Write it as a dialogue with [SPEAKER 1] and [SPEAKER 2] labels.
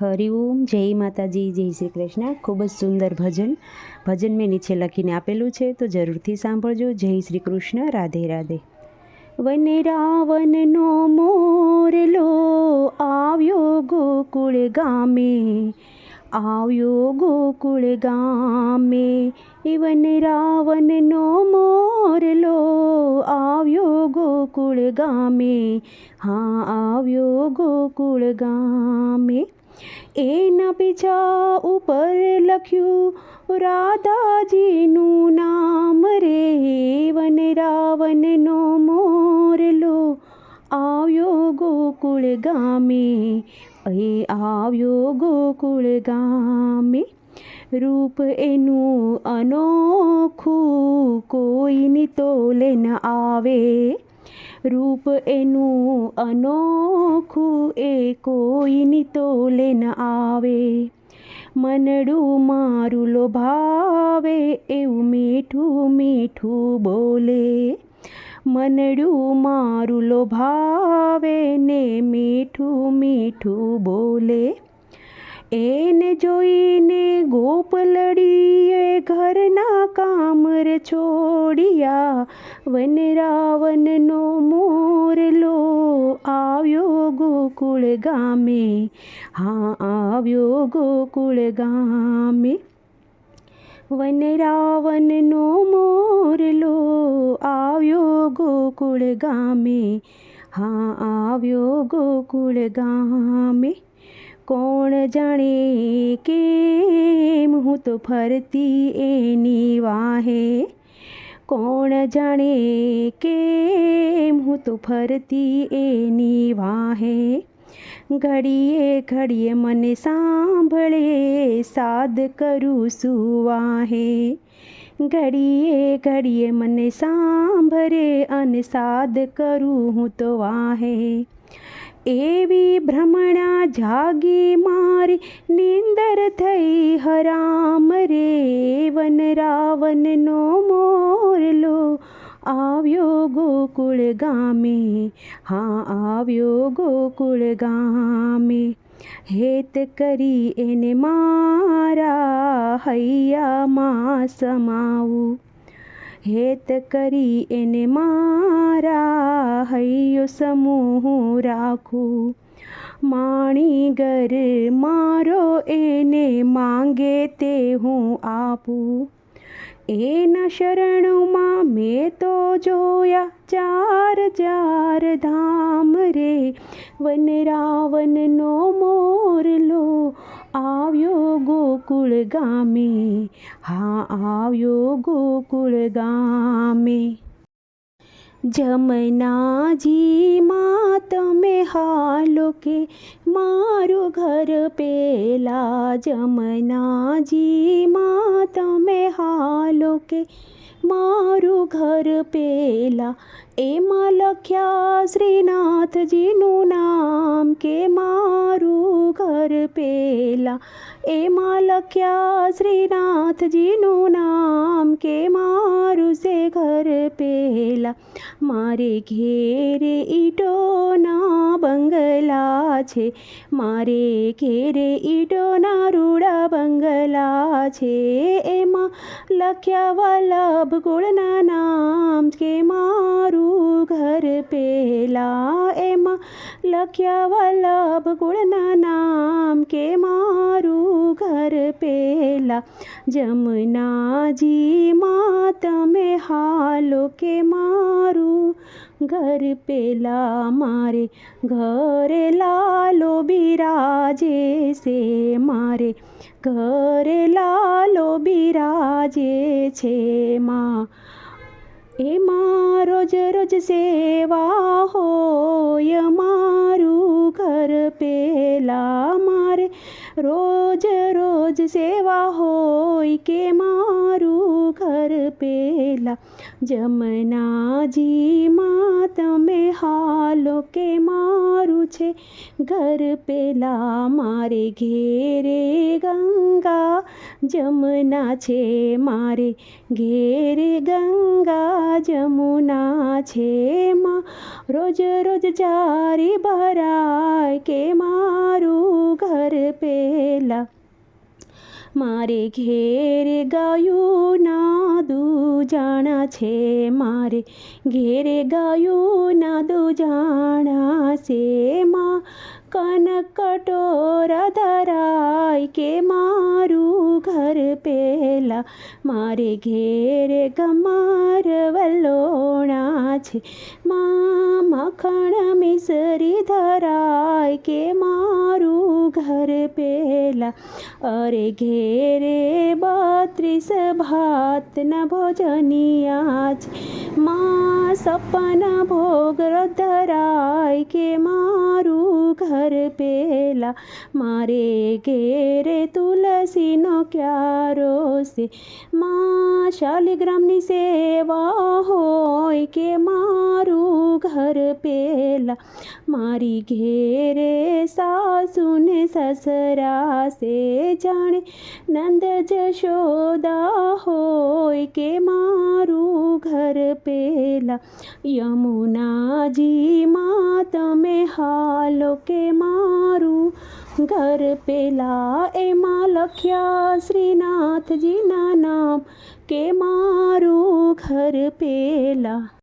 [SPEAKER 1] હરિઓમ, જય માતાજી, જય શ્રી કૃષ્ણ. ખૂબ જ સુંદર ભજન. ભજન મેં નીચે લખીને આપેલું છે, તો જરૂરથી સાંભળજો. જય શ્રી કૃષ્ણ. રાધે રાધે. વને રાવણનો મોરલો આવ્યો ગોકુળ ગામે. આવ્યો ગોકુળ ગામે. ઇવન વન રાવણનો મોરલો આવ્યો ગોકુળ ગામે. હા, આવ્યો ગોકુળ ગામે. એના પીછા ઉપર લખ્યું, રાધાજીનું નામ રે વન રાવણનો મોરલો આવ્યો ગોકુળ ગામે, એ આવ્યો ગોકુળ ગામે. રૂપ એનું અનોખું કોઈની તોલે ન આવે. રૂપ એનું અનોખું એ કોઈની તોલે ન આવે. મનડું મારું લોભાવે, એવું મીઠું મીઠું બોલે. મનડું મારું લોભાવે, ને મીઠું મીઠું બોલે. એને જોઈને ગોપલડીએ ઘરના કામર છોડિયા. વન રાવણનો મોરલો આવ્યો ગોકુળ ગામે. હા, આવ્યો ગોકુળ ગામે. વન રાવણનો મોરલો આવ્યો ગોકુળ ગામે. હા, આવ્યો ગોકુળ ગામે. કોણ જાણે કેમ હું તો ફરતી એની વાહે કોણ જાણે કેમ હું તો ફરતી એની વાહે ઘડીએ ઘડીએ મને સાંભળે સાદ કરું સુવાહે ઘડીએ ઘડીએ મને સાંભળે અને સાદ કરું હું તો વાહે એવી ભ્રમણા જાગી મારી, નિંદર થઈ હરામ રે વન રાવણનો મોરલો. આવ્યો ગોકુળ ગામે, હા, આવ્યો ગોકુળ ગામે. હેત કરી એને મારા હૈયામાં સમાવું. હેત કરી એને મારા હૈયો સમૂહ રાખું. માણી ઘર મારો એને માંગે તે હું આપું. એના શરણોમાં મેં તો જોયા ચાર ચાર ધામ રે. વન રાવણનો આવ્યો ગોકુળ ગામે હા, આવ્યો ગોકુળ ગામે જમનાજી માં તમે હાલો કે મારું ઘર પેલા જમનાજી માં તમે હાલો કે મારું ઘર પેલા. એમાં લખ્યા શ્રીનાથજીનું નામ કે મારું ઘર પેલા. એમાં લખ્યા શ્રીનાથજીનું નામ કે મારું છે ઘર પેલા. મારે ઘેરે ઈટોના બંગલા છે. મારે ઘેરે ઈટોના રૂડા બંગલા છે એમાં લખ્યા વલ્લભ ગુણના નામ કે મારું ઘર પેલા એમાં લખ્યા વલ્લભ ગુણના નામ કે મારું ઘર પેલા. જમનાજી માં તમે હાલો કે મારું ઘર પેલા. મારે ઘરે લાલો બિરાજે છે મારે ઘરે લાલો બિરાજે છે માં. એમાં રોજ રોજ સેવા હોય મારું ઘર પેલા મારે. રોજ રોજ સેવા હોય કે મારું ઘર પેલા જમનાજીમાં તમે હાલો કે મારું છે? ઘર પેલા મારે ઘેરે ગંગા જમના છે, મારે ઘેરે ગંગા જમુના છે, માં રોજ રોજ ચારી ભરાય કે મારું ઘર પેલા? મારે ઘેર ગાયું ના દૂજાણા છે મારે ઘેર ગાયું ના દૂજાણા છે માં કનકટોરા ધરાય કે મારું ઘર પેલા મારે ઘેર ગમાર વલોણા છે, માં માખણ મિસરી ધરાય કે મારું ઘર પેલા? અરે ઘેરે બત્રીસ ભાતના ભોજનિયા છે મા સપન ભોગ ધરાય કે મારું ઘર પેલા? મારે ઘેરે તુલસીનો ક્યારો છે? મા શાલિગ્રામની સેવા હોય કે મારું ઘર પેલા મારી ઘેરે સાસુને સસરા સે જાણે નંદ જશોદા હોય કે મારું ઘર પેલા યમુનાજી માં તમે હાલો કે મારું ઘર પેલા એમાં લખ્યા શ્રીનાથજીના નામ કે મારું ઘર પેલા